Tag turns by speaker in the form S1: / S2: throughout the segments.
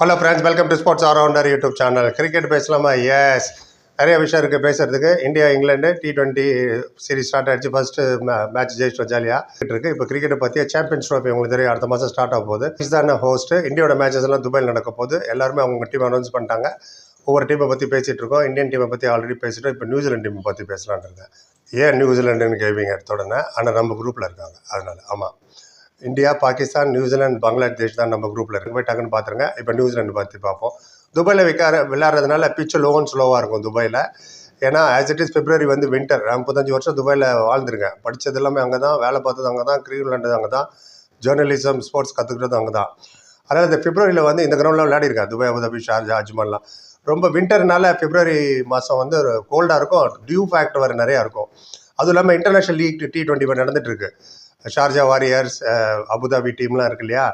S1: Hello friends welcome to sports allrounder YouTube channel cricket பேசலாமா? Yes நிறைய விஷயம் இருக்குது பேசுகிறதுக்கு India England T twenty series start ஆகிடுச்சு ஃபஸ்ட்டு மேட்ச் ஜெயிச்சிட்டோம் ஜாலியாக இருக்குது இப்போ கிரிக்கெட்டை பற்றிய சாம்பியன்ஸ் ட்ரோஃபி உங்களுக்கு தெரியும். அடுத்த மாதம் ஸ்டார்ட் ஆக போகுது. இஸ் ஹோஸ்ட்டு ஹோஸ்ட் இந்தியாவோட மேட்சஸ் எல்லாம் துபாயில் நடக்க போகுது. எல்லாருமே அவங்க டீம் அனௌன்ஸ் பண்ணிட்டாங்க. ஒவ்வொரு டீமை பற்றி பேசிகிட்டு இருக்கோம். இந்தியன் டீமை பற்றி ஆல்ரெடி பேசிட்டோம். இப்போ நியூசிலாந்து டீமை பற்றி பேசலான்னு இருக்கேன். ஏன் நியூசிலாண்டுன்னு கேள்விங்க எடுத்த உடனே. ஆனால் நம்ம குரூப்பில் இருக்காங்க. அதனால. ஆமாம் இந்தியா பாகிஸ்தான் நியூசிலாந்து பங்களாதேஷ் தான் நம்ம குரூப்பில் இருக்கு. போய் டக்குன்னு பார்த்துருங்க இப்போ நியூசிலாந்து பற்றி பார்ப்போம் துபாயில் விற்கார விளையாடுறதுனால பிச்சு லோன் ஸ்லோவாக இருக்கும் துபாயில். ஏன்னா ஆஸ் இட் இஸ் பிப்ரவரி வந்து வின்டர் முப்பத்தஞ்சு வருஷம் துபாயில் வாழ்ந்துருங்க. படித்தது எல்லாமே அங்கே தான் வேலை பார்த்தது அங்கே தான் கிரிக்கெட் விளையாண்டது அங்கே தான் ஜேர்னலிசம் ஸ்போர்ட்ஸ் கற்றுக்கிறது அங்கே தான் அதனால் இந்த பிப்ரவரியில் வந்து இந்த கிரௌண்டில் விளையாடிருக்கேன் துபாய் அபுதாபி ஷார்ஜா அஜ்மான்லாம் ரொம்ப வின்டர்னால பிப்ரவரி மாதம் வந்து ஒரு கோல்டாக இருக்கும். டியூ ஃபேக்டர் வேறு நிறையா இருக்கும். அதுவும் இல்லாமல் இன்டர்நேஷனல் லீக் டி டுவெண்ட்டி நடந்துட்டு இருக்குது ஷார்ஜா வாரியர்ஸ் அபுதாபி டீம்லாம் இருக்கு இல்லையா?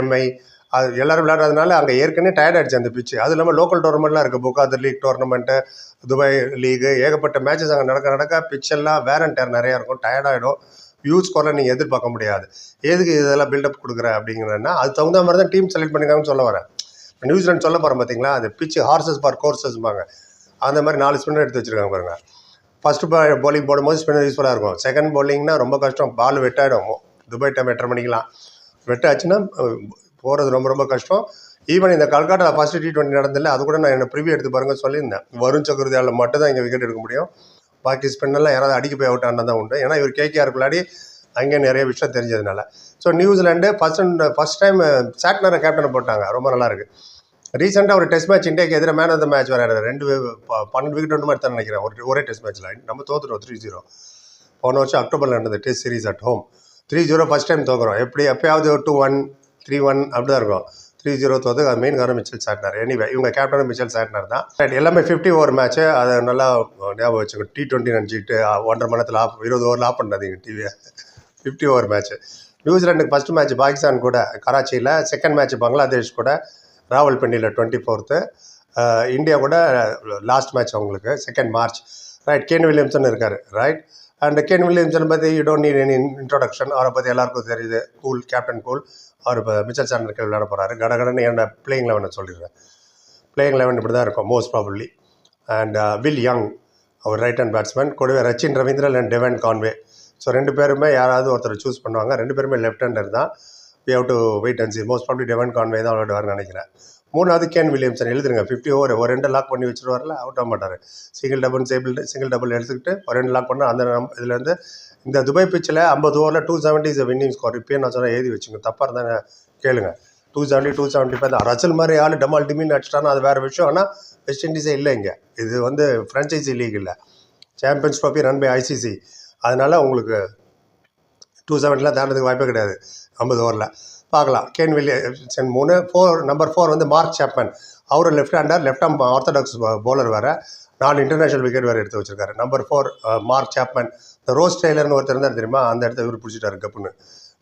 S1: எம்ஐ அது எல்லோரும் விளையாடுறதுனால அங்கே ஏற்கனவே டயர்ட் ஆயிடுச்சு அந்த பிச்சு அது இல்லாமல் லோக்கல் டோர்னமெண்ட்லாம் இருக்குது புக்காதர் லீக் டோர்னமெண்ட்டு துபாய் லீகு ஏகப்பட்ட மேட்சஸ் அங்கே நடக்க நடக்க பிச்செல்லாம் வேர் அண்ட் டேர் நிறையா இருக்கும். டயர்ட் ஆகிடும் வியூ ஸ்கோரில் நீங்கள் எதிர்பார்க்க முடியாது. எதுக்கு இதெல்லாம் பில்டப் கொடுக்குற அப்படிங்கிறன்னா அது தகுந்த மாதிரி தான் டீம் செலக்ட் பண்ணிக்காங்கன்னு சொல்ல வரேன். நியூசிலாந்து சொல்ல போகிறேன் பார்த்தீங்களா அது பிச்சு ஹார்சஸ் பார் கோர்சஸ்பாங்க அந்த மாதிரி நாலு ஸ்பின்னர் எடுத்து வச்சிருக்காங்க ஃபஸ்ட்டு ஃபர்ஸ்ட் போடும்போது ஸ்பின்னர் யூஸ்ஃபுல்லாக இருக்கும். செகண்ட் bowlingனா ரொம்ப கஷ்டம். பால் வெட்டாயிடும். துபாய் டைம் எட்டரை மணிக்கெலாம் வெட்டாச்சுன்னா போகிறது ரொம்ப ரொம்ப கஷ்டம். ஈவன் இந்த கல்காட்டா ஃபஸ்ட்டு டி டுவெண்ட்டி நடந்தில்ல அது கூட நான் என்ன ப்ரிவியூ எடுத்து பாருங்க சொல்லியிருந்தேன். வருண் சக்கரவர்த்தியால் மட்டும் தான் இங்கே விக்கெட் எடுக்க முடியும். பாக்கி ஸ்பின்னர்லாம் யாராவது அடிக்க போய் அவுட் ஆனால் தான் உண்டு. ஏன்னா இவர் கேகேஆர் விளையாடி அங்கே நிறைய விஷயம் தெரிஞ்சதுனால. So New Zealand first first time சாட்னரை கேப்டனை போட்டாங்க. ரொம்ப நல்லாயிருக்கு ரீசெண்டாக ஒரு டெஸ்ட் மேட்ச் இந்தியாக்கு எதிராக மேன் ஆஃப் த மேட்ச் வேறு ரெண்டு பன்னெண்டு விக்கெட் ஒன்று மாதிரி தான் நினைக்கிறேன். ஒரு ஒரே டெஸ்ட் மேட்ச்சில் நம்ம தோத்துட்டோம். த்ரீ ஜீரோ போன வருஷம் அக்டோபரில் நடந்தது test series at home three zero first time தோக்குறோம். எப்படி? எப்பயாவது டூ ஒன் த்ரீ ஒன் அப்படி தான் இருக்கும். த்ரீ ஜீரோ தோத்து அது மெயின் காரணம் மிச்சல் சாட்டினார் எனிவே இவங்க கேப்டனும் மிச்சல் சாட்னர் தான். ரைட் எல்லாமே ஃபிஃப்டி ஓவர் மேட்ச்சு அதை நல்லா ஞாபகம் வச்சுக்கோ டி ட்வெண்ட்டி நினச்சிட்டு ஒன்றரை மணி நேரத்தில் ஆஃப் இருபது ஓவரில் ஆஃப் பண்ணாதீங்க டிவியை ஃபிஃப்டி ஓவர் மேட்ச்சு நியூசிலாண்டுக்கு ஃபஸ்ட் மேட்ச் பாகிஸ்தான் கூட கராச்சியில் செகண்ட் மேட்ச் பங்களாதேஷ் கூட. ராவல்பிண்டியில் டுவெண்ட்டி ஃபோர்த்து. இந்தியா கூட லாஸ்ட் மேட்ச் அவங்களுக்கு second March right Kane Williamson இருக்கார். ரைட் அண்ட் கேன் வில்லியம்சன் பற்றி you don't need any introduction அவரை பற்றி எல்லாருக்கும் தெரியுது. கூல் கேப்டன் கூல் அவர் இப்போ மிச்சல் சாண்டருக்கு விளையாட போகிறாரு கடகடன்னு என்ன பிளேயிங் லெவனை சொல்லிடுறேன். பிளேயிங் லெவன் இப்படி தான் இருக்கும் most probably and Will Young our right hand batsman கூடவே Rachin Ravindran and Devon Conway so ரெண்டு பேருமே யாராவது ஒருத்தர் சூஸ் பண்ணுவாங்க. ரெண்டு பேருமே லெஃப்ட் ஹேண்டர் தான். We have to wait and see most probably Devon Conway தான் விளையாடுவார்னு நினைக்கிறேன். மூணாவது கேன் வில்லியம்சன் எழுதுருங்க. ஃபிஃப்டி ஓவர் ஒரு ரெண்டு லாக் பண்ணி வச்சிருவார்ல அவுட் ஆக மாட்டார். சிங்கிள் டபுள் சேபிள் சிங்கிள் டபுள் எடுத்துக்கிட்டு ஒரு ரெண்டு லாக் பண்ணால் அந்த நம் இதுலேருந்து இந்த துபாய் பிச்சில் ஐம்பது ஓவரில் two seventy is winning score இப்போயே நான் சொன்னால் எழுதி வச்சுங்க. தப்பாக இருந்தால் கேளுங்க. Two seventy two seventy five தான். ரச்சல் மாதிரி ஆள் டமால் டிமின் அடிச்சிட்டானா அது வேறு விஷயம். ஆனால் வெஸ்ட் இண்டீஸே இல்லை இங்கே. இது வந்து ஃப்ரான்ச்சைசி லீக் இல்லை. Champions trophy run by ICC அதனால் உங்களுக்கு டூ செவன்ட்டிலாம் தாண்டதுக்கு வாய்ப்பே கிடையாது. ஐம்பது ஓவரில் பார்க்கலாம். கேன் வில்லியம்சன் eh, மூணு. ஃபோர் நம்பர் ஃபோர் வந்து மார்க் சாப்மன் அவர் left hander left arm orthodox bowler வேறு. நாலு இன்டர்நேஷனல் விக்கெட் வேறு எடுத்து வச்சிருக்காரு. நம்பர் ஃபோர் மார்க் சாப்மன் இந்த ரோஸ் டெய்லர்னு ஒருத்தர் இருந்தார் தெரியுமா? அந்த இடத்த இவர் பிடிச்சிட்டாரு கப்புன்னு.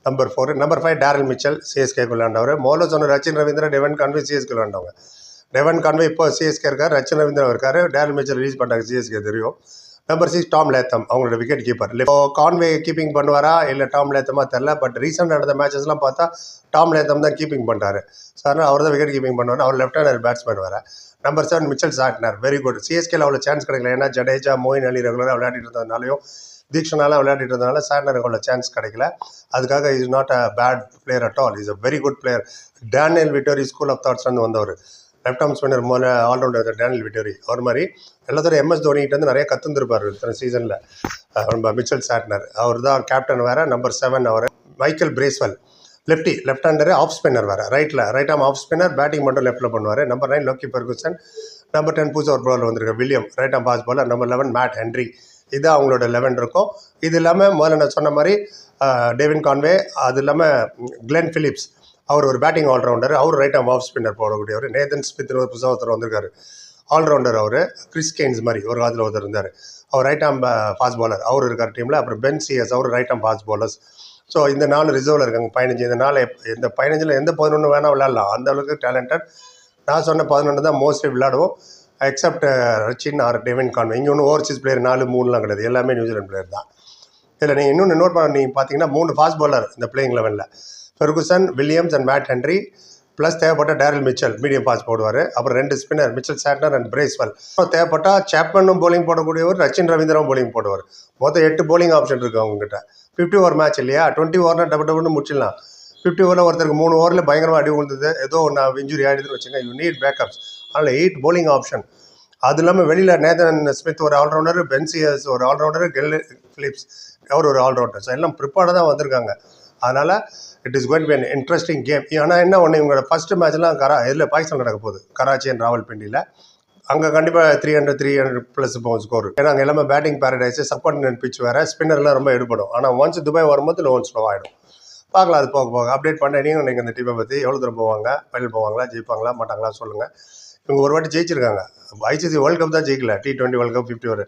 S1: Number four number five Daryl Mitchell CSK விளையாண்டவர். மோல சொன்ன Rachin Ravindra Devon Conway CSK விளையாண்டவங்க. Devon Conway இப்போ சிஎஸ்கே இருக்கார் ரச்சின் ரவீந்திரா இருக்காரு. டேரல் மிச்சல் ரிலீஸ் பண்ணுறாங்க சிஎஸ்கே தெரியும். நம்பர் சிக்ஸ் டாம் லேத்தம் அவங்களோட விக்கெட் கீப்பர் இப்போ கான்வே கீப்பிங் பண்ணுவாரா? இல்லை டாம் லேத்தமா தெரில பட் ரீசெண்ட் நடந்த மேட்சஸ்லாம் பார்த்தா டாம் லேத்தம் தான் கீப்பிங் பண்ணுறாரு சார் அவர் தான் விக்கெட் கீப்பிங் பண்ணுவார். அவர் லெஃப்ட் ஹேண்டர் பேட்ஸ்மேன் வர number seven Mitchell Santner very good சிஎஸ்கேல அவ்வளோ சான்ஸ் கிடைக்கல. ஏன்னா ஜடேஜா மோயின் அலி ரெகுலராக விளையாடிட்டு இருந்ததுனாலையும் தீக்ஷனாலாம் விளையாடிட்டு இருந்ததுனால சாட்னருக்கு அவ்வளோ சான்ஸ் கிடைக்கல. அதுக்காக is not a bad player at all is a very good player Daniel Vettori school of தாட்ஸ்லேருந்து வந்தவர். லெஃப்ட் ஆர்ம் ஸ்பின்னர் மூல ஆல்ரவுண்டர் டேனியல் விட்டோரி அவர் மாதிரி எல்லாத்தோட எம்எஸ் தோனிகிட்ட வந்து நிறைய கற்றுந்துருப்பார் இத்தனை சீசனில் நம்ம மிச்சல் சாட்னர் அவர் தான் கேப்டன் வேறு நம்பர் செவன் அவர். Michael Bracewell lefty left hander off spinner வேறு. ரைட்டில் right arm off spinner batting மட்டும் லெஃப்ட்டில் பண்ணுவார். Number nine Lockie Ferguson number ten புதுசாக ஒரு பவுலர் வந்திருக்கு William right arm pace bowler number eleven Matt Henry இது அவங்களோட லெவன் இருக்கும். இது இல்லாமல் முதல்ல நான் சொன்ன மாதிரி டேவின் கான்வே அது இல்லாமல் கிளென் ஃபிலிப்ஸ் அவர் ஒரு பேட்டிங் ஆல்ரவுண்டர் அவர் ரைட் ஆம் ஆஃப் ஸ்பின்னர் போடக்கூடியவர் நேதன் ஸ்மித்னு ஒரு புதுசாக ஒருத்தர் வந்திருக்காரு. ஆல்ரவுண்டர் அவர் கிறிஸ் கெயின்ஸ் மாதிரி ஒரு காலத்தில் ஒருத்தர் இருந்தார். அவர் ரைட் ஆம் ஃபாஸ்ட் பாலர் அவர் இருக்கார் டீமில் அப்புறம் பென் சிஎஸ் அவர் right arm fast bowlers so இந்த நாலு ரிசர்வில் இருக்காங்க பதினஞ்சு. இந்த நாலு இந்த பதினஞ்சில் எந்த பதினொன்று வேணால் விளையாடலாம். அந்த அளவுக்கு டேலண்டட் நான் சொன்ன பதினொன்று தான் மோஸ்ட்லி விளையாடுவோம். Except uh, Rachin or Devon Conway இங்கே ஒன்றும் ஓவர்சீஸ் பிளேயர் நாலு மூணுலாம் கிடையாது. எல்லாமே நியூசிலாந்து பிளேயர் தான். இதில் நீங்கள் இன்னொன்று நோட் பண்ண நீங்கள் பார்த்தீங்கன்னா மூணு ஃபாஸ்ட் பாலர் இந்த பிளேயிங் லெவனில் Ferguson Williams and Matt Henry plus தேவைப்பட்ட டேரல் மிச்சல் மீடியம் பாஸ் போடுவார். அப்புறம் ரெண்டு spinner Mitchell Santner and Bracewell அப்புறம் தேவைப்பட்டா சாப்மனும் போலிங் போடக்கூடியவர் ரச்சின் ரவீந்திரம் போலிங் போடுவார். மொத்தம் எட்டு போலிங் ஆப்ஷன் இருக்குது அவங்ககிட்ட. ஃபிஃப்டி ஓவர் மேட்ச் இல்லையா? டுவெண்ட்டி ஓவர்னா டபுள் டபுள்னு முடிச்சிடலாம். ஃபிஃப்டி ஓவரில் ஒருத்தருக்கு மூணு ஓவரில் பயங்கரமாக அடி விழுந்தது ஏதோ ஒன்று இன்ஜுரி ஆகிடுதுன்னு வச்சுங்க யூ நீட் பேக்கப்ஸ் அதனால் எயிட் போலிங் ஆப்ஷன் அது இல்லாமல் வெளியில் நேதன் ஸ்மித் ஒரு ஆல்ரவுண்டர் பென்சியஸ் ஒரு ஆல்ரவுண்டர் கெல் ஃபிலிப்ஸ் அவர் ஒரு ஆல்ரவுண்டர் ஸோ எல்லாம் ப்ரிப்பேர்டாக தான் வந்திருக்காங்க. அதனால் it is going be an interesting game ஆனால் என்ன ஒன்று இவங்களோட ஃபஸ்ட்டு மேட்ச்லாம் கரா இதில் பாகிஸ்தான் நடக்க போகுது. கராச்சி அண்ட் ராவல்பிண்டியில். அங்கே கண்டிப்பாக three hundred three hundred plus போகும் ஸ்கோர் ஏன்னா அங்கே எல்லாமே பேட்டிங் பேரடைஸ் சப்கான்டினென்ட் பிச் வேறு. ஸ்பின்னர்லாம் ரொம்ப எடுபடும். ஆனால் ஒன்ஸ் துபாய் வரும்போது லோன் ஸ்லோ ஆகிடும் பார்க்கலாம் அது போக போக. அப்டேட் பண்ண நீங்கள் நீங்கள் இந்த டீமை பற்றி எவ்வளோ தூரம் போவாங்க ஃபைனல் போவாங்களா ஜெயிப்பாங்களா மாட்டாங்களா சொல்லுங்கள் இவங்க ஒரு வாட்டி ஜெயிச்சிருக்காங்க. ஐசிசி வேர்ல்டு கப் தான் ஜெயிக்கல. T twenty world cup fifty ஒரு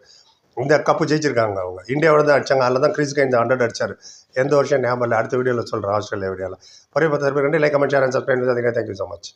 S1: இந்த கப்பு ஜெயிச்சிருக்காங்க அவங்க. இந்தியாவோட தான் அடிச்சாங்க. அதில் தான் கிறிஸ்கை இந்த ஹண்ட்ரட் அடிச்சார். எந்த வருஷம் ஞாபகம் இல்லை. அடுத்த வீடியோவில் சொல்கிறேன் ஆஸ்திரேலியா வீடியோவில் ஒரே பத்து பேர் ரெண்டு like comment share and subscribe thank you so much